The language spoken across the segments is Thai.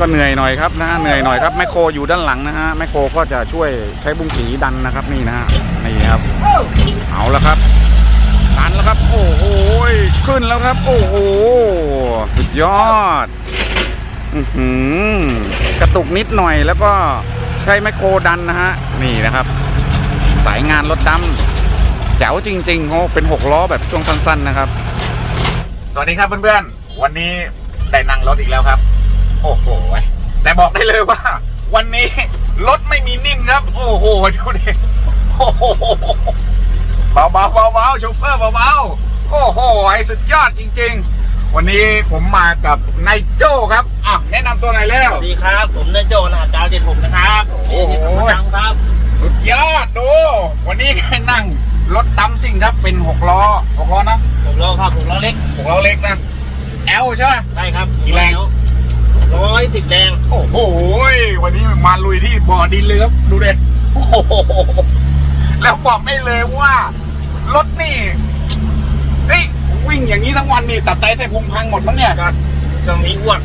ก็เหนื่อยหน่อยครับนะฮะเหนื่อยหน่อยครับแมคโครอยู่ด้านหลังนะฮะแมคโครก็จะช่วยใช้บุ้งขีดันนะครับนี่นะฮะนี่ครับเอาแล้วครับดันแล้วครับโอ้โหขึ้นแล้วครับ โอ้โหสุดยอดอื้อหือกระตุกนิดหน่อยแล้วก็ใช้แมคโครดันนะฮะนี่นะครับ สายงานรถดำแจ๋วจริงๆโอ้เป็นหกล้อแบบช่วงสั้นๆนะครับ สวัสดีครับเพื่อนๆวันนี้ได้นั่งรถอีกแล้วครับ โอ้โหแต่บอกได้เลยว่า วันนี้รถไม่มีนิ่งครับ โอ้โหดูดิโอ้โหเบาๆเบาๆโชเฟอร์เบาๆโอ้โหไอ้สุดยอดจริง ๆ วันนี้ผมมากับนายโจ้ครับอะแนะนำตัวหน่อยแล้วสวัสดีครับ ผมนายโจรหัสดาวเจ็ดผมนะครับโอ้โหนี่ที่ผมดังครับ สุดยอดดู วันนี้ได้นั่งรถตำซิ่งครับเป็นหกล้อหกล้อนะผมล้อครับผมล้อเล็กหกล้อเล็กนะแอลใช่ไหมใช่ครับกี่แรง ร้อยสิบแรงโอ้โห วันนี้มาลุยที่บ่อดินเลยครับ ดูเด็ดโอ้โห แล้วบอกได้เลยว่า รถนี่เฮ้ยวิ่งอย่างนี้ทั้งวันนี่ตับไตไส้พุงพังหมดมั้งเนี่ยก็ก็มีอ้วก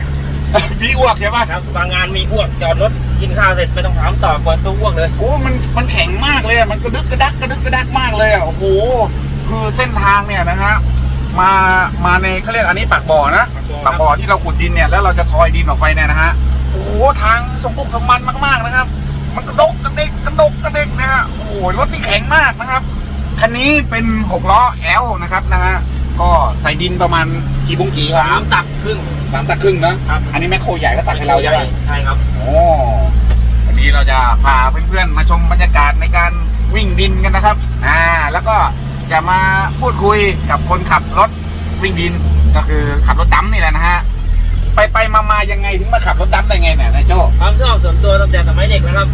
พี่อ้วกใช่ปะครับบางงานมีอ้วกจอดรถกินข้าวเสร็จไม่ต้องถามต่อเปิดตู้อ้วกเลยโอ้มันมันแข็งมากเลยอะมันกระดึกกระดักกระดึกกระดักมากเลยอะโอ้โหคือเส้นทางเนี่ยนะฮะ มามาในเขาเรียกอันนี้ปากบ่อนะปากบ่อที่เราขุดดินเนี่ยแล้วเราจะทอยดินออกไปเนี่ยนะฮะโอ้โหทางสมบุกสมบันมากๆนะครับ มันกระดกกระเดกกระดกกระเดกนะฮะโอ้โหรถนี่แข็งมากนะครับคันนี้เป็นหกล้อแอลนะครับนะฮะก็ใส่ดินประมาณกี่บุ้งกี่คสารับมตักครึ่งสามตักครึ่งนะครับอันนี้แมคโครใหญ่ก็ตักให้เราใช่ไหมใช่ครับโอ้วันนี้เราจะพาเพื่อนๆมาชมบรรยากาศในการวิ่งดินกันนะครับ อ่า แล้วก็ จะมาพูดคุยกับคนขับรถวิ่งดิน ก็คือขับรถดำนี่แหละนะฮะ ไปไปมามายังไงถึงมาขับรถดำได้ไงเนี่ยนายโจ้ความชอบส่วนตัวตั้งแต่สมัยเด็กนะครับ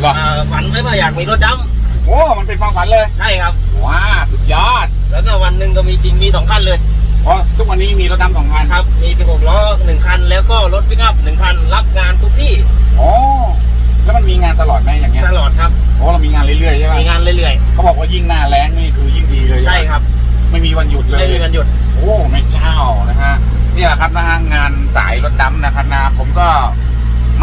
เหรออ่าฝันไว้ว่าอยากมีรถดโอ้มันเป็นความฝันเลยำใช่ครับ ว้าสุดยอดแล้วก็วันหนึ่งก็มีจริงมีสองคันเลยเพราะทุกวันนี้มีรถดำสองคันครับ มีเป็นหกล้อหนึ่งคัน แล้วก็รถปิกอัพหนึ่งคันรับงานทุกที่อ๋อ แล้วมันมีงานตลอดไหมอย่างเงี้ยตลอดครับโอ้เรามีงานเรื่อยๆใช่ไหมมีงานเรื่อยเขาบอกว่ายิ่งหน้าแรงนี่คือยิ่งดีเลยๆไหมใช่ครับ ไม่มีวันหยุดเลยไม่มีวันหยุด โอ้ไม่เจ้านะฮะนี่แหละครับนะฮะงานสายรถดำนะครับนะผมก็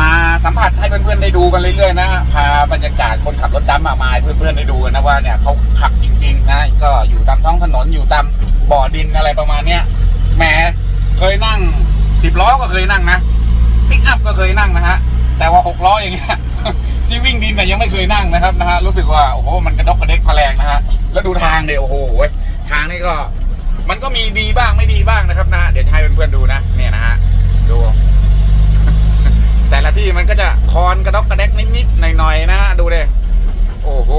มาสัมผัสให้เพื่อนๆได้ดูกันเรื่อยๆนะพาบรรยากาศคนขับรถดำมามาให้เพื่อนๆได้ดูกันนะว่าเนี่ยเขาขับจริงๆนะก็อยู่ตามท้องถนนอยู่ตามบ่อดินอะไรประมาณเนี้ยแหมเคยนั่งสิบล้อก็เคยนั่งนะปิกอัพก็เคยนั่งนะฮะแต่ว่าหกล้ออย่างเงี้ย ที่วิ่งดินเนี่ยยังไม่เคยนั่งนะครับนะฮะรู้สึกว่าโอ้โหมันกระดกกระเด็กพะแรงนะฮะแล้วดูทางเดี๋ยวโอ้โหทางนี่ก็ มันก็มีดีบ้างไม่ดีบ้างนะครับนะเดี๋ยวจะให้เพื่อนๆดูนะเนี่ยนะฮะดู แต่ละที่มันก็จะคอนกระดอกกระแดกนิดๆหน่อยๆนะฮะดูเลยโอ้โห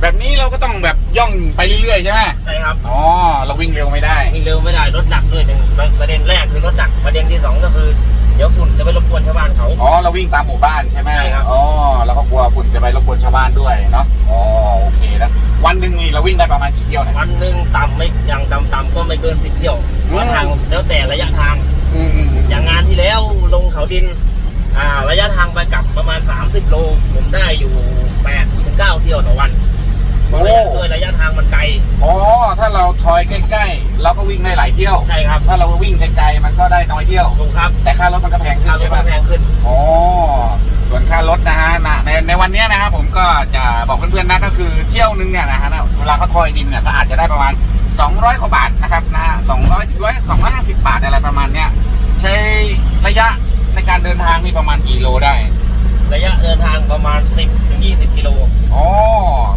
แบบนี้เราก็ต้องแบบย่องไปเรื่อยๆใช่ไหมใช่ครับอ๋อเราวิ่งเร็วไม่ได้วิ่งเร็วไม่ได้รถหนักด้วยหนึ่งประเด็นแรกคือรถหนักประเด็นที่สองก็คือ เดี๋ยวฝุ่นจะไปรบกวนชาวบ้านเขา อ๋อเราวิ่งตามหมู่บ้านใช่ไหมใช่ครับ อ๋อแล้วก็กลัวฝุ่นจะไปรบกวนชาวบ้านด้วยเนาะอ๋อโอเคนะวันหนึ่งนี่เราวิ่งได้ประมาณกี่เที่ยวเนี่ยวันหนึ่งต่ำไม่อย่างต่ำๆก็ไม่เกินสิบเที่ยวอืม ทางแล้วแต่ระยะทาง อืมอืมอืมอย่างงานที่แล้วลงเขาดิน อ่า ระยะทางไปกลับประมาณ 30 โล ผมได้อยู่ 8 ทอยใกล้ๆเราก็วิ่งได้หลายเที่ยว ใช่ครับ ถ้าเราวิ่งไกลๆมันก็ได้น้อยเที่ยว ถูกครับ แต่ค่ารถมันก็แพงขึ้ค่านรถใช่ไหมมันแพงขึ้น อ๋อส่วนค่ารถนะฮะนะในในวันเนี้ยนะครับผมก็จะบอกเพื่อนๆนะก็คือเที่ยวนึงเนี่ยนะฮะนะเวลาเขาทอยดินเนี่ยก็อาจจะได้ประมาณ 200กว่าบาทนะครับนะฮะ200ถึง100 250บาทอะไรประมาณเนี้ยใช้ระยะในการเดินทางนี่ประมาณกี่โลได้ ระยะเดินทางประมาณ 10ถึง20 กิโลอ๋อ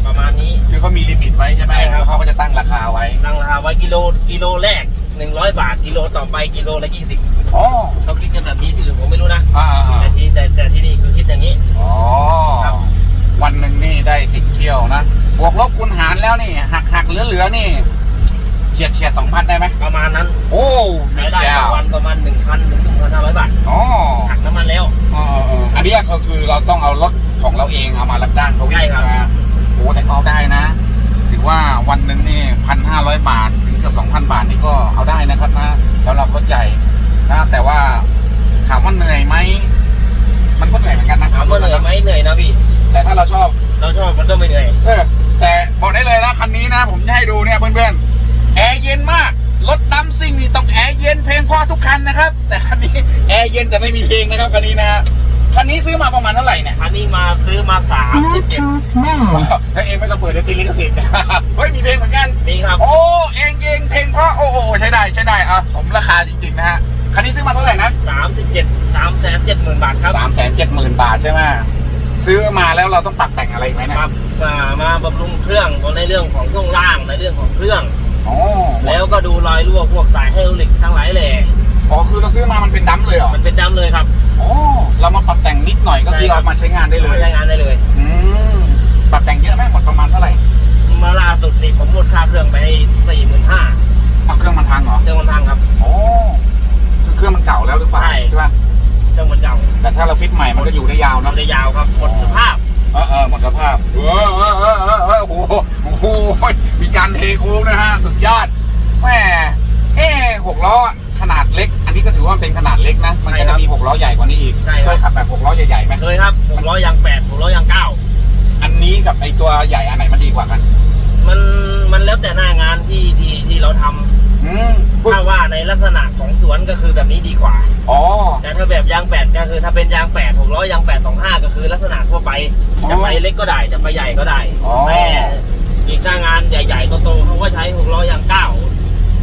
ประมาณนี้ คือเขามีลิมิตไว้ใช่ไหมใช่ครับ แล้วเขาก็จะตั้งราคาไว้ตั้งราคาไว้กิโลกิโลแรก 100 บาทกิโลต่อไปกิโลละ 20อ๋อเขาคิดกันแบบนี้ที่อื่นผมไม่รู้นะอ่าอ่าแต่ที่แต่แต่ที่นี่คือคิดอย่างนี้ อ๋อครับ วันหนึ่งนี่ได้สิบเที่ยวนะบวกลบคูณหารแล้วนี่หักหักเหลือเหลือๆนี่ เฉียดเฉียดสองพันได้ไหมประมาณนั้นโอ้รายได้เจ้าต่อวันประมาณ1,000ถึง1,500บาทอ๋อหักน้ำมันแล้วเออเออเอออันเนี้ยก็คือเราต้องเอารถของเราเองเอามารับจ้างเขาวิ่งใช่ครับนะโอ้แต่ก็เอาได้นะ ถือว่าวันหนึ่งนี่พันห้าร้อยบาทถึงเกือบสองพันบาทนี่ก็เอาได้นะครับนะสำหรับรถใหญ่นะแต่ว่าถามว่าเหนื่อยไหมมันก็เหนื่อยเหมือนกันนะถามว่าเหนื่อยไหมเหนื่อยนะพี่แต่ถ้าเราชอบเราชอบมันก็ไม่เหนื่อยเออแต่บอกได้เลยนะคันนี้นะ ผมจะให้ดูเนี่ยเพื่อนๆ แอร์เย็นมาก รถดำซิ่งนี่ต้องแอร์เย็นเพลงเพอทุกคันนะครับ แต่คันนี้เย็นแต่ไม่มีเพลงนะครับคันนี้นะฮะคันนี้ซื้อมาประมาณเท่าไหร่เนี่ยคันนี้มาซื้อมาสามสิบ Bluetooth mode. ถ้าเองไม่ต้องเปิดเดี๋ยวตีลิขสิทธิ์ เฮ้ยมีเพลงเหมือนกันมีครับ โอ้เองเองเพลงเพราะโอ้โหใช้ได้ใช้ได้อะสมราคาจริงๆนะฮะคันนี้ซื้อมาเท่าไหร่นะ สามสิบเจ็ดสามแสนเจ็ดหมื่นบาทครับสามแสนเจ็ดหมื่นบาทใช่ไหมซื้อมาแล้วเราต้องปรับแต่งอะไรอีกไหมเนี่ยมามามาบำรุงเครื่องในเรื่องของช่วงล่างในเรื่องของเครื่อง อ๋อแล้วก็ดูรอยรั่วพวกสายไฮดรอลิกทั้งหลายแหล่อ๋อคือเราซื้อมามันเป็นดัมเลยเหรอมันเป็นดำเลยครับอ๋อเรามาปรับแต่งนิดหน่อยก็คือใช่ครับเอามาใช้งานได้เลยใช้งานได้เลย อืมปรับแต่งเยอะไหมหมดประมาณเท่าไหร่มาล่าสุดนี่ผมหมดค่าเครื่องไปสี่หมื่นห้าเอาเครื่องมันพังเหรอเครื่องมันพังครับอ๋อคือเครื่องมันเก่าแล้วหรือเปล่าใช่ ใช่ป่ะเครื่องมันเก่าแต่ถ้าเราฟิตใหม่มันก็อยู่ได้ยาวมัเนาะนได้ยาวครับหมดสภาพ เออเออหมดสภาพ เออเออเออเออเออโอ้โหโอ้โหมี จานเทโค้งนะฮะสุดยอดแหมเอ๊ะหกล้อขนาดเล็ก อันนี้ก็ถือว่าเป็นขนาดเล็กนะ มันก็ใช่ครัจะบมีหกล้อใหญ่กว่านี้อีกใช่เคครับยขับแบบหกล้อใหญ่ๆไหมเคยครับหกล้อยางแปดหกล้อยางเก้าอันนี้กับไอตัวใหญ่อันไหนมันดีกว่ากัน มันมันแล้วแต่หน้างานที่ที่ที่เราทำอืมปึ๊บถ้าว่าในลักษณะของสวนก็คือแบบนี้ดีกว่า อ๋อ แต่ถ้าแบบยางแปดก็คือถ้าเป็นยางแปดหกล้อยางแปดสองห้าก็คือลักษณะทั่วไปอ๋อจะไปเล็กก็ได้จะไปใหญ่ก็ได้ อ๋อ แต่ อีกหน้างานใหญ่ๆโตๆเขาก็ใช้หกล้อยางเก้า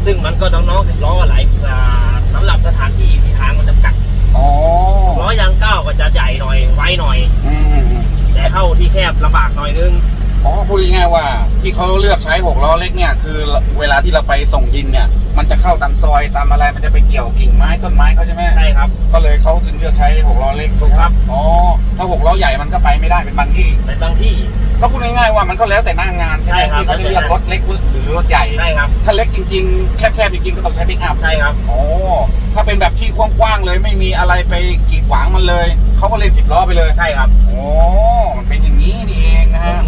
ซึ่งมันก็น้องๆสิบล้อหลายอ่าสำหรับสถานที่ที่ทางมันจำกัดอ๋อล้อยางเก้าก็จะใหญ่หน่อยไวหน่อยอืมอืมอืมแต่เข้าที่แคบลำบากหน่อยนึงอ๋อพูดง่ายๆว่าที่เขาเลือกใช้หกล้อเล็กเนี่ยคือเวลาที่เราไปส่งดินเนี่ย มันจะเข้าตามซอยตามอะไรมันจะไปเกี่ยวกิ่งไม้ต้นไม้เขาใช่ไหมใช่ครับ ก็เลยเขาถึงเลือกใช้หกล้อเล็กถูกครับอ๋อถ้าหกล้อใหญ่มันก็ไปไม่ได้เป็นบางที่ในบางที่ ก็พูดง่ายๆว่ามันก็แล้วแต่หน้างานใช่ไหมใช่ครับที่เขาจะเลือกรถเล็กหรือรถใหญ่ใช่ครับถ้าเล็กจริงๆ แคบๆจริงๆก็ต้องใช้ปิกอัพใช่ครับอ๋อถ้าเป็นแบบที่กว้างๆเลยไม่มีอะไรไปกีดขวางมันเลยเขาก็เลยติดล้อไปเลยใช่ครับโอ้มันเป็นอย่างนี้นี่เองนะผฮะม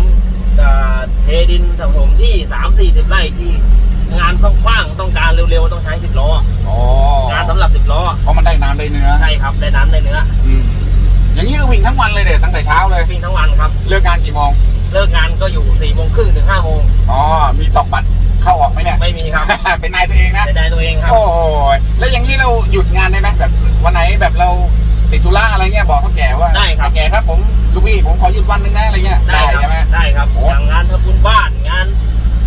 จะเทดินสะสมที่สามสี่สิบไร่ที่งานกว้างๆต้องการเร็วๆต้องใช้สิบล้ออ๋องานสำหรับสิบล้อเพราะมันได้น้ำได้เนื้อใช่ครับได้น้ำได้เนื้ออืมอย่างนี้ก็วิ่งทั้งวันเลยเด็ดตั้งแต่เช้าเลยวิ่งทั้งวันครับเลิกงานกี่โมง เลิกงานก็อยู่สี่โมงครึ่งถึงห้าโมงอ๋อ มีตอกบัตรเข้าออกไหมเนี่ย ไม่มีครับ เป็นนายตัวเองนะได้ตัวเองครับ โอ้ยแล้วอย่างนี้เราหยุดงานได้ไหมแบบวันไหนแบบเราติดธุระอะไรเงี้ยบอกเขาแก่ว่าได้ครับแก่ครับผมลูกพี่ผมขอหยุดวันหนึงนะอะไรเงี้ยได้ครับใช่ไหมได้ครับโอ้อย่างงานทำบุญบ้านงาน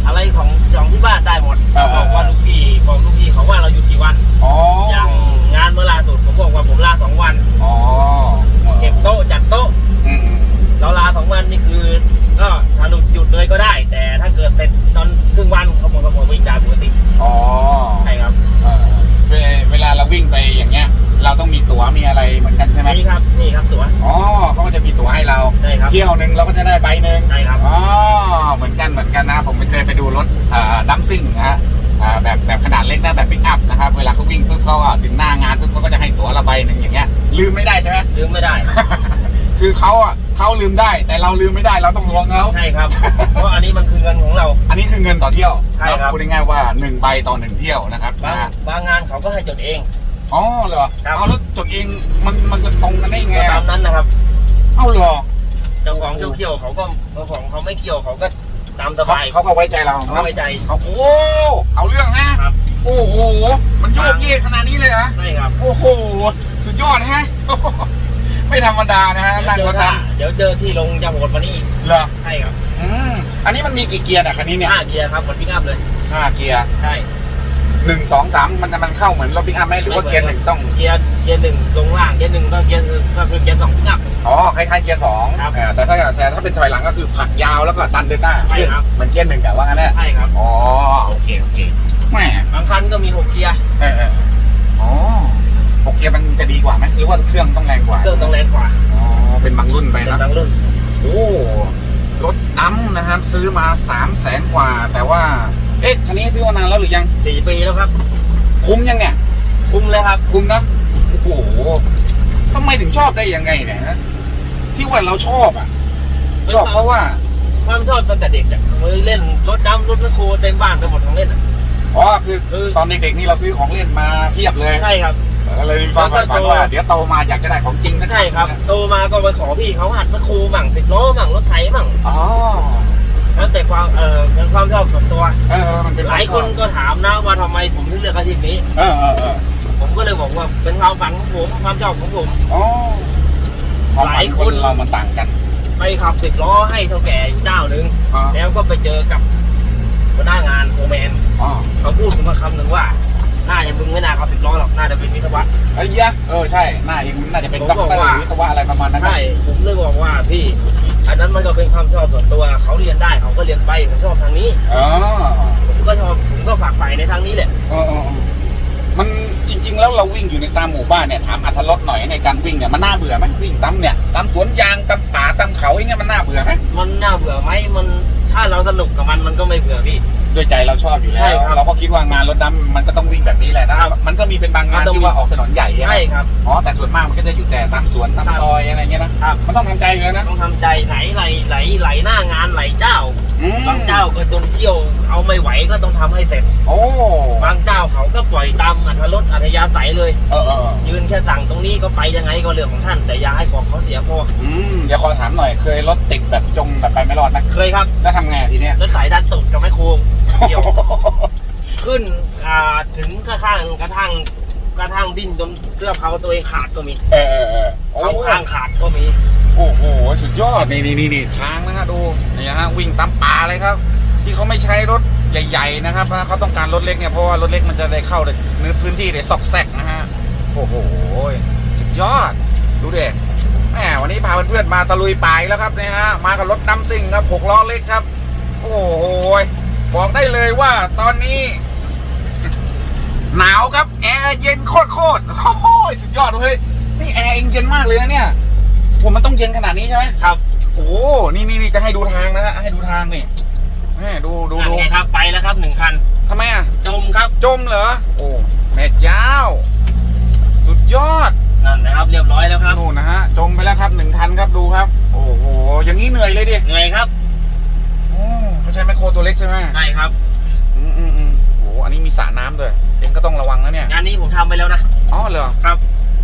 อะไรของของที่บ้านได้หมดเออเอบอกอว่าลูกพี่บอกลูกพี่เขาว่าเราหยุดกี่วันอ๋ออย่างงานเมื่อล่าสุดผมบอกว่าผมลาสองวันอ๋อเก็บโต๊ะจัดโต๊ะอืมอืมเราลาสองวันนี่คือ ก็ถ้าหลุดหยุดเลยก็ได้ แต่ถ้าเกิดเสร็จตอนครึ่งวันเขาบอกว่าผมวิ่งได้ปกติอ๋อใช่ครับเออเวเวลาเราวิ่งไปอย่างเงี้ย เราต้องมีตั๋วมีอะไรเหมือนกันใช่ไหมนี่ครับนี่ครับตั๋ว อ๋อเขาก็จะมีตั๋วให้เรา ใช่ครับเที่ยวหนึ่งเราก็จะได้ใบหนึ่งใช่ครับ อ๋อเหมือนกันเหมือนกันนะ ผมไปเคยไปดูรถอ่าดัมซิ่งนะฮะอ่าแบบแบบขนาดเล็กนะแบบปิกอัพนะครับเวลาเขาวิ่งปุ๊บเขาก็ถึงหน้างานปุ๊บเขาก็จะให้ตั๋วละใบหนึ่งอย่างเงี้ยลืมไม่ได้ใช่ไหม ลืมไม่ได้ คือเขาอะเขาลืมได้ แต่เราลืมไม่ได้เราต้องลวงเขาใช่ครับ เพราะอันนี้มันคือเงินของเรา อันนี้คือเงินต่อเที่ยวใช่ครับ พูดง่ายๆว่าหนึ่งใบต่อหนึ่งเที่ยวนะครับบางนะฮะบางงานเขาก็ให้จดเอง อ๋อเหรอครับ เอาแล้วตัวเองมันมันจะตรงกันได้ยังไงก็ตาอะมนั้นนะครับเอาเหรอเจ้าของเที่ยวๆเขาก็เจ้าของเขาไม่เที่ยวเขาก็ตามสเขาบายเขาก็ไว้ใจเราเขาไว้ใจเอาโอ้เอาเรื่องฮะครับ โอ้โหมันโยกเยกขนาดนี้เลยเหรอใช่ครับ โอ้โห สุดยอดฮะ ไม่ธรรมดานะฮะเดี๋ยวนั่งเจรอถถ้าดำเดี๋ยวเจอที่ลงจะโหดกว่านี้อีกเหรอใช่ครับอืมอันนี้มันมีกี่เกียร์เนี่ยคันนี้เนี่ยห้าเกียร์ครับเหมือนพิกอัพเลยห้าเกียร์ใช่หนึ่งสองสามมันจะมันเข้าเหมือนรถปิกอัพไหมหรือว่าเกียร์หนึ่งต้องเกียร์เกียร์หนึ่งลงล่างเกียร์หนึ่งก็เกียร์ก็คือเกียร์สองพิกอัพอ๋อคล้ายๆเกียร์สองครับเออแต่ถ้าแต่ถ้าเป็นถอยหลังก็คือผลักยาวแล้วก็ดันเดินหน้าใช่ครับเหมือนเกียร์หนึ่งแต่ว่างั้นแหละใช่ครับอ๋อโอเคโอเคแหมบางคันก็มีหกเกียร์เออเอออ๋อ หกเกียร์มันจะดีกว่าไหมหรือว่าเครื่องต้องแรงกว่าเครื่องต้องแรงกว่าอ๋อเป็นบางรุ่นไปเป็นนะบางรุ่นโอ้รถดัมนะครับซื้อมาสามแสนกว่า แต่ว่าเอ๊ะคันนี้ซื้อมานานแล้วหรือยังสี่ปีแล้วครับ คุ้มยังเนี่ย คุ้มเลยครับ คุ้มนะโอ้โหทำไมถึงชอบได้ยังไงเนี่ยฮะที่ว่าเราชอบอะชอบเพราะว่า ความชอบตั้งแต่เด็กจากมือเล่นรถดำรถแมคโครเต็มบ้านไปหมดของเล่นอะอ๋อคือคือ ตอนเด็กๆนี่เราซื้อของเล่นมาเพียบเลย ใช่ครับ เลยมีความแล้วก็ฝันโตว่าเดี๋ยวโตมาอยากจะได้ของจริงนะใช่ครับ โตมาก็ไปขอพี่เขาหัดแมคโครมั่งสิบล้อมั่งรถไถมั่งอ๋อแล้วแต่ความเออเป็นความชอบส่วนตัวเออมันเป็นหลายคนก็ถามนะว่าทำไมผมถึงเลือกอาชีพนี้เออเออเออผมก็เลยบอกว่าเป็นความฝันของผมความชอบของผมอ๋อความหฝัลายนคคนนเรามันต่างกัน ไปขับสิบล้อให้เท่าแก่อยู่เจ้าหนึ่งอ๋อแล้วก็ไปเจอกับหัวหน้างานโฟร์แมนอ๋อเขาพูดมาคำหนึ่งว่า น่าจะมึงไม่น่าขับสิบล้อหรอกน่าจะเป็นวิศวะไอ้ยะเออใช่หน้าเองน่าจะเป็นผมด็อกบอกเตอร์ว่าวิศวะอะไรประมาณนั้นนะใช่ผมเลยบอกว่าพี่อันนั้นมันก็เป็นความชอบส่วนตัวเขาเรียนได้เขาก็เรียนไปผมชอบทางนี้อ๋อผมก็ชอบผมก็ฝากไปในทางนี้แหละเออเออเออมันจริง ๆ แล้วเราวิ่งอยู่ในตามหมู่บ้านเนี่ยถามอัธรสหน่อยในการวิ่งเนี่ยมันน่าเบื่อไหมวิ่งตามเนี่ยตามสวนยางตามป่าตามเขาอย่างเงี้ยมันน่าเบื่อไหมมันน่าเบื่อไหมมันถ้าเราสนุกกับมันมันก็ไม่เบื่อพี่ ด้วยใจเราชอบอยู่แล้ใช่วครับเราก็คิดว่างานรถดำมันก็ต้องวิ่งแบบนี้แหละนะครับมันก็มีเป็นบางงานมันต้อง ที่ว่าออกถนนใหญ่ใช่ไหมใช่ครับ อ๋อแต่ส่วนมากมันก็จะอยู่แต่ตามสวนตามครับ ซอยอะไรเงี้ยนะครับ มันต้องทำใจอยู่แล้วนะ ต้องทำใจไหลไหลไหลไหลหน้างานไหลเจ้า อืมบางเจ้าก็จนเที่ยวเอาไม่ไหวก็ต้องทำให้เสร็จ โอ้บางเจ้าเขาก็ปล่อยตามอัธรสอัธยาศัยเลยเออเออเออยืนแค่สั่งตรงนี้ก็ไปยังไงก็เรื่องของท่าน แต่อย่าให้ของเขาเสียพออืมเดี๋ยวขอถามหน่อยเคยรถติดแบบจมแบบไปไม่รอดนะเคยครับแล้วทำไงทีเนี้ยแล้วสายดันตุดกับแม่โคงเกี่ยว ขึ้นอ่าถึงกระทั่งกระทั่ง กระทั่งดิ้นจนเสื้อเผาตัวเองขาดก็มีเออเออเออโอ้เขาข้างขาดก็มี โอ้โหสุดยอดนี่นี่นี่นี่ทางนะฮะดูนี่ฮะวิ่งตามป่าเลยครับ ที่เขาไม่ใช้รถใหญ่ ๆ นะครับนะเขาต้องการรถเล็กเนี่ยเพราะว่ารถเล็กมันจะได้เข้าในพื้นที่ได้ซอกแซกนะฮะโอ้โหสุดยอดดูเด็กแหมวันนี้พาเพื่อนๆมาตะลุยป่าอีกแล้วครับเนี่ยฮะมากับรถดำซิ่งครับหกล้อเล็กครับ โอ้โหบอกได้เลยว่าตอนนี้ หนาวครับ แอร์เย็นโคตรโคตรๆโอ้โหสุดยอดเลยนี่แอร์เองเย็นมากเลยนะเนี่ยผมมันต้องเย็นขนาดนี้ใช่ไหมครับ โอ้โหนี่นี่นี่จะให้ดูทางนะฮะให้ดูทางนี่แม่ดูดูนั่นดูไงครับ ไปแล้วครับหนึ่งคันทำไมอะ จมครับ จมเหรอ โอ้แม่เจ้า สุดยอด นั่นนะครับ เรียบร้อยแล้วครับนู่นนะฮะ จมไปแล้วครับหนึ่งคันครับดูครับ โอ้โห อย่างนี้เหนื่อยเลยดิ เหนื่อยครับโอ้เขาใช้แมคโครตัวเล็กใช่ไหมใช่ครับ อืมอืมอืมโอ้โหอันนี้มีสระน้ำด้วย เองก็ต้องระวังนะเนี่ยงานนี้ผมทำไปแล้วนะ อ๋อเหรอครับ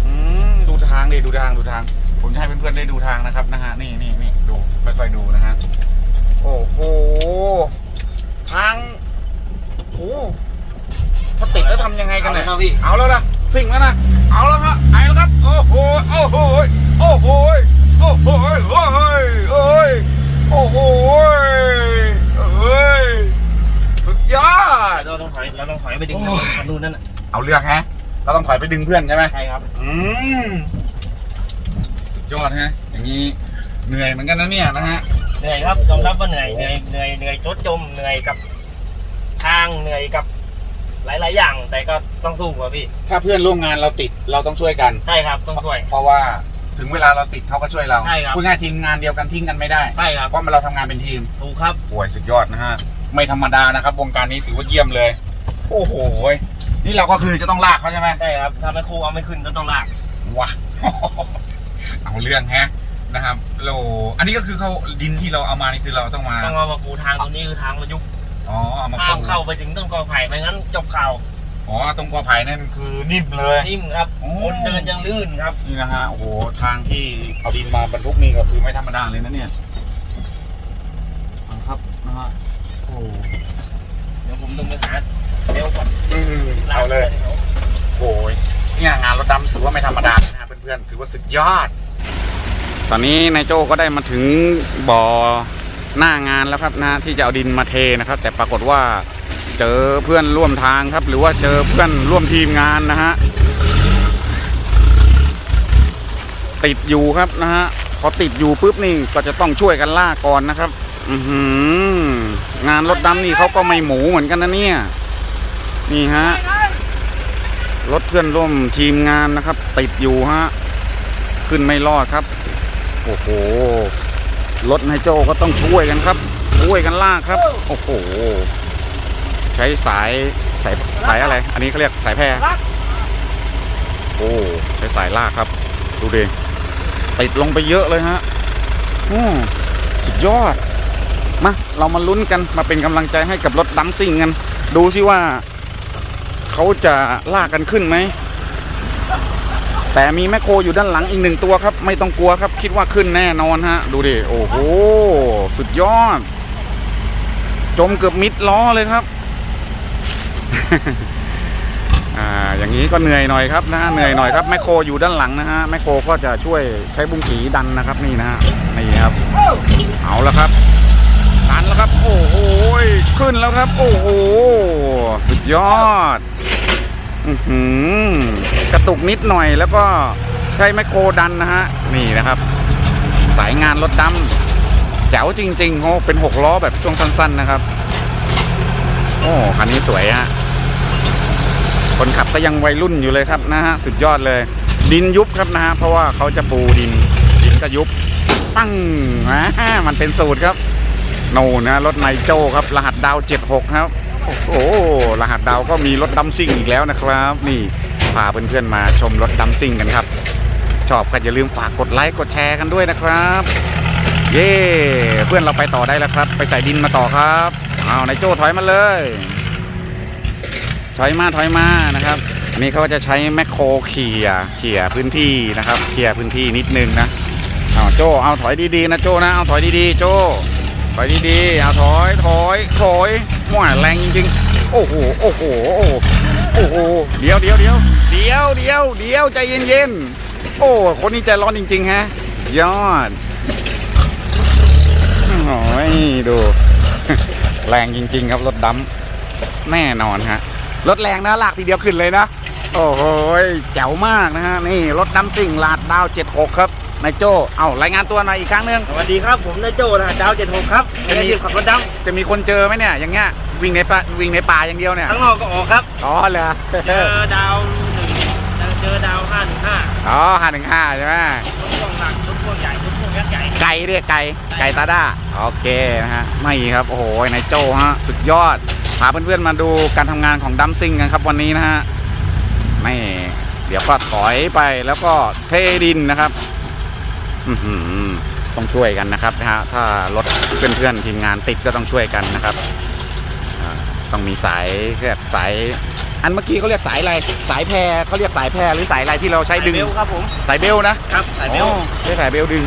อืมดูทางดิดูทางดูทาง ผมจะให้เพื่อนๆได้ดูทางนะครับนะฮะนี่นี่นี่ดูค่อยๆดูนะฮะโอ้โหทางโอ้ถ้าติดแล้วทำยังไงกันเนี่ยเอาแล้วนะพี่ เอาแล้วล่ะฟิ่งแล้วนะเอาแล้วครับไปแล้วครับโอ้โหโอ้โหโอ้โหโอ้โหโอ้โหโอ้โหโอ้โหเอ้ยสุด ยอด เราต้องถอยเราต้องถอยไปดึงโอ้ย คันนู้นนั่นน่ะเอาเรื่องฮะ เราต้องถอยไปดึงเพื่อนใช่ไหมใช่ครับ อืมสุดยอดฮะ อย่างนี้เหนื่อยเหมือนกันนะเนี่ยนะฮะ เหนื่อยครับยอมรับว่าเหนื่อยเหนื่อยเหนื่อยเหนื่อยจดจมเหนื่อยกับทางเหนื่อยกับหลาย ๆ อย่าง แต่ก็ต้องสู้ครับพี่ถ้าเพื่อนร่วมงานเราติดเราต้องช่วยกัน ใช่ครับต้องช่วย เพราะว่าถึงเวลาเราติดเขาก็ช่วยเราใช่ครับ พูดง่ายๆทีมงานเดียวกันทิ้งกันไม่ได้ ใช่ครับเพราะเราทำงานเป็นทีมถูกครับป่วยสุดยอดนะฮะ ไม่ธรรมดานะครับวงการนี้ถือว่าเยี่ยมเลย โอ้โหนี่เราก็คือจะต้องลากเขาใช่ไหมใช่ครับถ้าไม่ครูเอาไม่ขึ้นก็ต้องลากว้าเอาเรื่องแฮะนะครับเราอันนี้ก็คือเขาดินที่เราเอามานี่คือเราต้องมาต้องเอามาปูทางตรงนี้คือทางประยุกต์อ๋อเอามาห้ามปูเข้าไปถึงต้นกอไผ่ไม่งั้นจบข่าวอ๋อตรงกอไผ่นั่นคือนิ่มเลยนิ่มครับโอ้คนเดินยังลื่นครับนี่นะฮะโอ้โหทางที่เอาดินมาบรรทุกนี่ก็คือไม่ธรรมดาเลยนะเนี่ยเอาครับนะฮะ โอ้ เดี๋ยวผมต้องไปหาเร็วก่อนอืมเอาเลย โอ้ยเนี่ยงานรถดำถือว่าไม่ธรรมดานะฮะเพื่อนๆ ถือว่าสุดยอด ตอนนี้นายโจ้ก็ได้มาถึงบ่อหน้างานแล้วครับนะที่จะเอาดินมาเทนะครับ แต่ปรากฏว่าเจอเพื่อนร่วมทางครับ หรือว่าเจอเพื่อนร่วมทีมงานนะฮะติดอยู่ครับนะฮะพอติดอยู่ปุ๊บนี่ก็จะต้องช่วยกันลากก่อนนะครับ อืองานรถดำนี่เขาก็ไม่หมูเหมือนกันนะเนี่ย นี่ฮะ รถเพื่อนร่วมทีมงานนะครับ ติดอยู่ฮะ ขึ้นไม่รอดครับ โอ้โห รถนายโจก็ต้องช่วยกันครับ ช่วยกันลากครับ โอ้โห ใช้สายสายสายอะไร อันนี้เขาเรียกสายแพรโอ้ ใช้สายลากครับ ดูดิติดลงไปเยอะเลยฮะ อืมสุดยอด มาเรามาลุ้นกันมาเป็นกำลังใจให้กับรถดัมซิ่งกัน ดูสิว่า เขาจะลากกันขึ้นไหม แต่มีแมคโครอยู่ด้านหลังอีกหนึ่งตัวครับ ไม่ต้องกลัวครับ คิดว่าขึ้นแน่นอนฮะ ดูดิ โอ้โห สุดยอด จมเกือบมิดล้อเลยครับ อ่า อย่างนี้ก็เหนื่อยหน่อยครับนะฮะเหนื่อยหน่อยครับแมคโครอยู่ด้านหลังนะฮะแมคโครก็จะช่วยใช้บุ้งขีดันนะครับ นี่นะฮะนี่ครับ เอาล้วครับ แล้วครับ โอ้โหขึ้นแล้วครับ โอ้โหสุดยอดออหือกระตุกนิดหน่อยแล้วก็ใช้แมคโครดันนะฮะ นี่นะครับ สายงานรถดำแจ๋วจริงๆโอ้เป็นหกล้อแบบช่วงสั้นๆนะครับ โอ้คันนี้สวยฮะคนขับก็ยังวัยรุ่นอยู่เลยครับนะฮะสุดยอดเลย ดินยุบครับนะฮะเพราะว่าเขาจะปูดินดินก็ยุบปั้งนะมันเป็นสูตรครับ โน่นนะรถไนโจครับ รหัสดาว 76 ครับ โอ้โหรหัสดาวก็มีรถดัมซิ่งอีกแล้วนะครับ นี่พาเพื่อนๆมาชมรถดัมซิ่งกันครับ ชอบก็อย่าลืมฝากกดไลค์กดแชร์กันด้วยนะครับ เย้เพื่อนเราไปต่อได้แล้วครับ ไปใส่ดินมาต่อครับเอานายโจ้ถอยมาเลยถอยมาถอยมานะครับอันนี้เขาจะใช้แมคโครเขี่ยเขี่ยพื้นที่นะครับเขี่ยพื้นที่นิดนึงนะเอาโจเอาถอยดีๆนะโจนะเอาถอยดีๆโจ ถอยดีๆเอาถอยถอยถอยมั่วแรงจริงโอ้โหโอ้โหโอ้โหโอ้โหเดี๋ยวเดี๋ยวเดี๋ยวเดี๋ยวเดี๋ยวเดี๋ยวใจเย็นๆโอ้คนนี้ใจร้อนจริงๆฮะยอดโอ้ยดู แรงจริง ๆ ครับรถดำแน่นอนฮะรถแรงนะลากทีเดียวขึ้นเลยนะ โอ้โหแจ๋วมากนะฮะนี่รถน้ำสิ่งลาดดาว 76 ครับ นายโจเอารายงานตัวหน่อยอีกครั้งหนึงสวัสดีครับผมนายโจ้รหัสดาวเจ็ดหกครับจะเป็นมีอาชีพขับรถดจะมีคนเจอไหมเนี่ยอย่างเงี้ยวิ่งในป่าวิ่งในป่าอย่างเดียวเนี่ยำข้างนอกก็ออกครับ อ๋อเหรอเจอดาวหนึ่งเจอดาวห้าหนึ่งห้าอ๋อห้าหนึ่งห้าใช่ไหมรถพ่วงหนักรถพ่วงใหญ่รถพ่วงยักษ์ใหญ่ ไก่เรียกไก่ไก่ตาด้าโอเคนะฮะไม่ครับโอ้โหนายโจฮะสุดยอดพาเพื่อนๆมาดูการทำงานของดัมซิงกันครับวันนี้นะฮะไม่เดี๋ยวก็ถอยไปแล้วก็เทดินนะครับอื้อหือ ต้องช่วยกันนะครับนะฮะถ้ารถเพื่อนๆทีมงานติดก็ต้องช่วยกันนะครับอ่าต้องมีสายเรียกสายอันเมื่อกี้เขาเรียกสายอะไรสายแพรเขาเรียกสายแพรหรือสายอะไรที่เราใช้ดึงสายเบลครับผมสายเบลนะครับสายเบลอ๋อใช้สายเบลดึง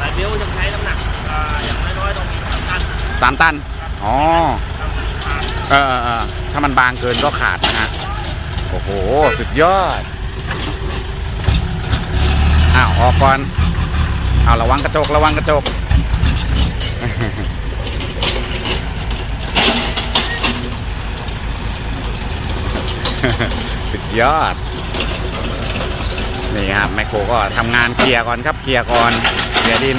สายเบลจะใช้น้ำหนักอ่าอย่างน้อยๆต้องมีสามตันสามตันครับอ๋อทำมันขาดเออเออเออถ้ามันบางเกินก็ขาดนะฮะโอ้โหสุดยอดอ้าวออกก่อน เอาระวังกระจกระวังกระจก สุดยอด นี่ครับแมคโครก็ทำงานเคลียร์ก่อนครับเคลียร์ก่อนเคลียร์ดิน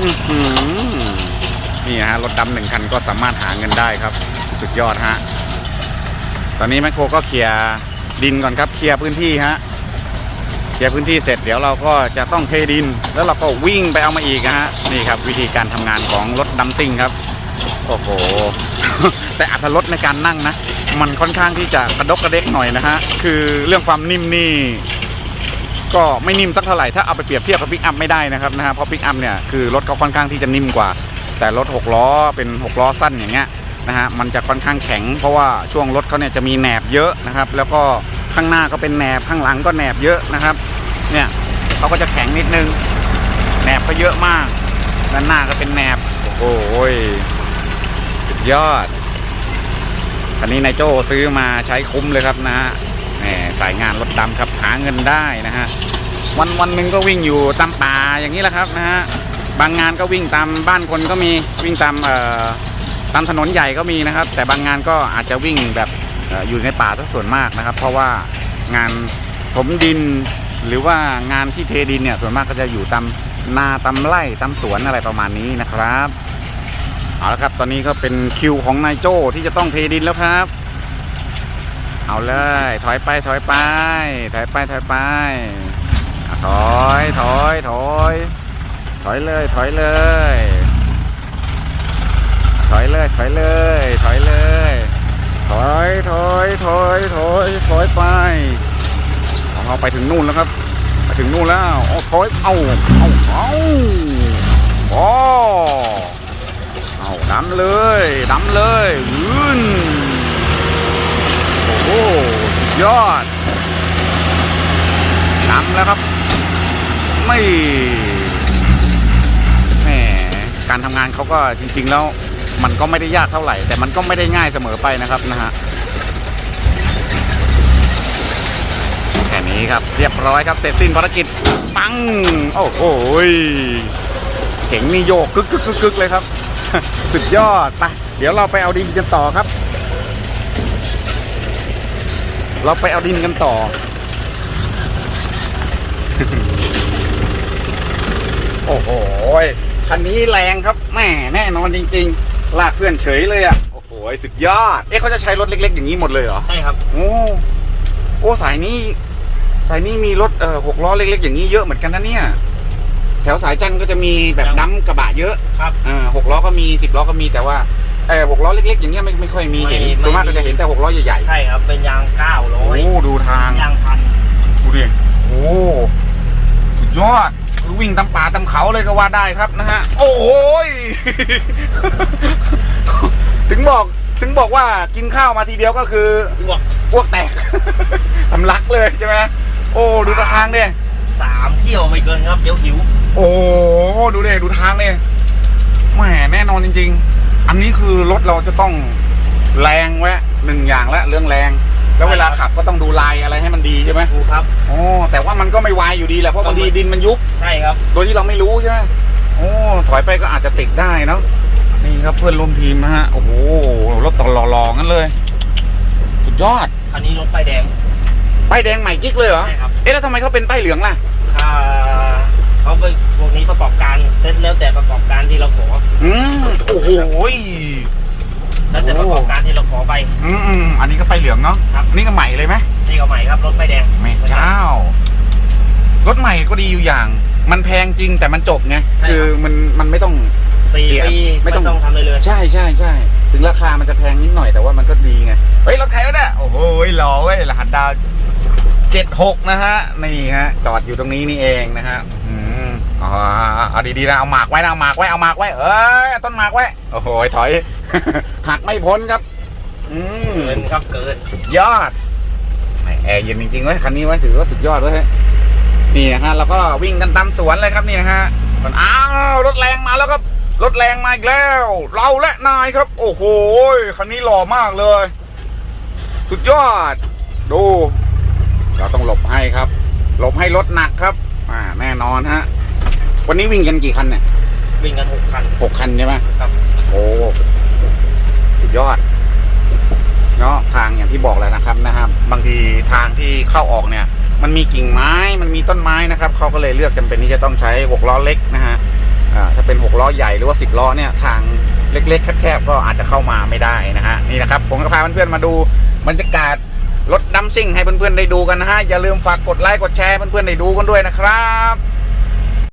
อื้อหือนี่ฮะรถดำหนึ่งคันก็สามารถหาเงินได้ครับ สุดยอดฮะ ตอนนี้แมคโครก็เคลียร์ดินก่อนครับเคลียร์พื้นที่ฮะ ลียร์พื้นที่เสร็จเดี๋ยวเราก็จะต้องเทดิน แล้วเราก็วิ่งไปเอามาอีกนะฮะนี่ครับวิธีการทำงานของรถดัมซิ่งครับโอ้โหแต่อัตรถรสในการนั่งนะ มันค่อนข้างที่จะกระดกกระเด็กหน่อยนะฮะคือเรื่องความนิ่มนี่ก็ไม่นิ่มสักเท่าไหร่ถ้าเอาไปเปรียบเทียบกับปิกอัพไม่ได้นะครับนะฮะเพราะปิกอัพเนี่ยคือรถเขาค่อนข้างที่จะนิ่มกว่า แต่รถหกล้อเป็นหกล้อสั้นอย่างเงี้ยนะฮะมันจะค่อนข้างแข็ง เพราะว่าช่วงรถเขาเนี่ยจะมีแหนบเยอะนะครับ แล้วก็ ข้างหน้าก็เป็นแหนบข้างหลังก็แหนบเยอะนะครับ เนี่ยเขาก็จะแข็งนิดนึงแหนบก็เยอะมากด้านหน้าก็เป็นแหนบโอ้โหสุดยอดคันนี้นายโจ้ซื้อมาใช้คุ้มเลยครับนะฮะแหมสายงานรถดำครับหาเงินได้นะฮะวันวันหนึ่งก็วิ่งอยู่ตามป่าอย่างนี้แหละครับนะฮะบางงานก็วิ่งตามบ้านคนก็มีวิ่งตามเอ่อตามถนนใหญ่ก็มีนะครับ แต่บางงานก็อาจจะวิ่งแบบเอยู่ในป่าซะส่วนมากนะครับ เพราะว่างานถมดินหรือว่างานที่เทดินเนี่ยส่วนมากก็จะอยู่ตามนาตามไร่ตามสวนอะไรประมาณนี้นะครับเอาละครับ ตอนนี้ก็เป็นคิวของนายโจ้ที่จะต้องเทดินแล้วครับ เอาเลย ถอยไปถอยไป ถอยไปถอยไปถอยถอยถอยถอยเลย ถอยเลย ถอยเลย ถอยเลย ถอยเลย ถอยถอยถอยถอยถอยไปเอาเราไปถึงนู่นแล้วครับ ไปถึงนู่นแล้วโอ้ถอยเอาเอาเอาโอ้เอาดำเลยดำเลยยืนโอ้โหยอดดำแล้วครับ ไม่แหมการทำงานเขาก็จริง ๆ แล้ว มันก็ไม่ได้ยากเท่าไหร่ แต่มันก็ไม่ได้ง่ายเสมอไปนะครับนะฮะแค่นี้ครับเรียบร้อยครับเสร็จสิ้นภารกิจปังโอ้โหเก่งนี่โยกกึกกึกกึกเลยครับ สุดยอดไปเดี๋ยวเราไปเอาดินกันต่อครับ เราไปเอาดินกันต่อโอ้โหคันนี้แรงครับแม่แน่นอนจริง ๆ ลากเพื่อนเฉยเลยอะ โอ้โหยสุดยอด เอ๊ะเขาจะใช้รถเล็ก ๆ อย่างนี้หมดเลยเหรอ ใช่ครับ โอ้ โอ้สายนี้ สายนี้มีรถเอ่อหกล้อเล็ก ๆ อย่างนี้เยอะเหมือนกันนะเนี่ย แถวสายจันทร์ก็จะมีแบบครับ ดัมกระบะเยอะครับอ่าหกล้อก็มีสิบล้อก็มีแต่ว่าเออหกล้อเล็ก ๆ อย่างเงี้ยไม่ไม่ค่อยมีเห็นไม่ไม่ ส่วนมากก็จะเห็นแต่หกล้อใหญ่ใช่ครับ เป็นยางเก้าๆร้โอ้อยดูทาง ยางพัน ดูดิโอ้สุดยอด คือวิ่งตามป่าตามเขาเลยก็ว่าได้ครับนะฮะ โอ้โหยถึงบอกถึงบอกว่ากินข้าวมาทีเดียวก็คืออ้วกพวกแตกสำลักเลยใช่ไหมโอ้ดูทางเนี่ยสามเที่ยวไม่เกินครับเดี๋ยวหิว โอ้ดูดิดูทางเนี่ยแหมแน่นอนจริง ๆ อันนี้คือรถเราจะต้องแรงแวะหนึ่งอย่างละเรื่องแรง แล้วเวลาขับก็ต้องดูลายอะไรให้มันดีใช่ไหมถูกครับโอ้แต่ว่ามันก็ไม่ไวอยู่ดีแหละเพราะบางทีดินมันยุบ ใช่ครับ โดยที่เราไม่รู้ใช่ไหมโอ้ถอยไปก็อาจจะติดได้เนาะนี่ครับเพื่อนร่วมทีมนะฮะโอ้โหรถต่อหล่อๆงั้นเลย สุดยอด อันนี้รถป้ายแดงป้ายแดงใหม่กิ๊กเลยเหรอใช่ครับเอ๊ะแล้วทำไมเขาเป็นป้ายเหลืองล่ะถ้าเขาไปพวกนี้ประกอบการเต้นแล้วแต่ประกอบการที่เราขออืมโอ้โหย แล้วแต่ประกอบการที่เราขอไป อืมอืมอันนี้ก็ป้ายเหลืองเนาะครับ อันนี้ก็ใหม่เลยไหมนี่ก็ใหม่ครับรถป้ายแดงแม่เจ้ารถใหม่ก็ดีอยู่อย่าง มันแพงจริงแต่มันจบไงใช่ครับคือมันมันไม่ต้อง สี่เสียปีไม่ไม่ต้องต้องทำเลยเลย ใช่ใช่ใช่ถึงราคามันจะแพงนิดหน่อยแต่ว่ามันก็ดีไงเฮ้ยรถใครวะเนี่ยโอ้โหหล่อเว้ยรหัสดาวเจ็ดหกนะฮะนี่ฮะจอดอยู่ตรงนี้นี่เองนะฮะอืมอ๋อเอาดีๆนะเอาหมากไว้นะเอาหมากไว้เอาหมากไว้เอ้ยเอาต้นหมากไว้โอ้โหถอย หักไม่พ้นครับ อืมเกินครับเกินสุดยอดแหมแอร์เย็นจริงๆเว้ยคันนี้ไว้ยถือว่าสุดยอดเว้ยนี่นะฮะเราก็วิ่งกันตามสวนเลยครับนี่นะฮะมันอ้าวรถแรงมาแล้วครับรถแรงมาอีกแล้ว เราและนายครับ โอ้โหคันนี้หล่อมากเลย สุดยอด ดู เราต้องหลบให้ครับ หลบให้รถหนักครับ อ่าแน่นอนฮะวันนี้วิ่งกันกี่คันเนี่ยวิ่งกันหกคันหกคันใช่ไหมครับ โอ้สุด ยอดเนาะทางอย่างที่บอกแล้วนะครับนะครับ บางทีทางที่เข้าออกเนี่ย มันมีกิ่งไม้มันมีต้นไม้นะครับเขาก็เลยเลือกจำเป็นที่จะต้องใช้หกล้อเล็กนะฮะถ้าเป็นหกล้อใหญ่หรือว่าสิบล้อเนี่ยทางเล็กๆแคบๆก็อาจจะเข้ามาไม่ได้นะฮะนี่นะครับ ผมก็พาเพื่อนๆมาดูบรรยากาศรถดัมซิ่งให้เพื่อนๆได้ดูกันนะฮะอย่าลืมฝากกดไลค์กดแชร์เพื่อนๆได้ดูกันด้วยนะครับ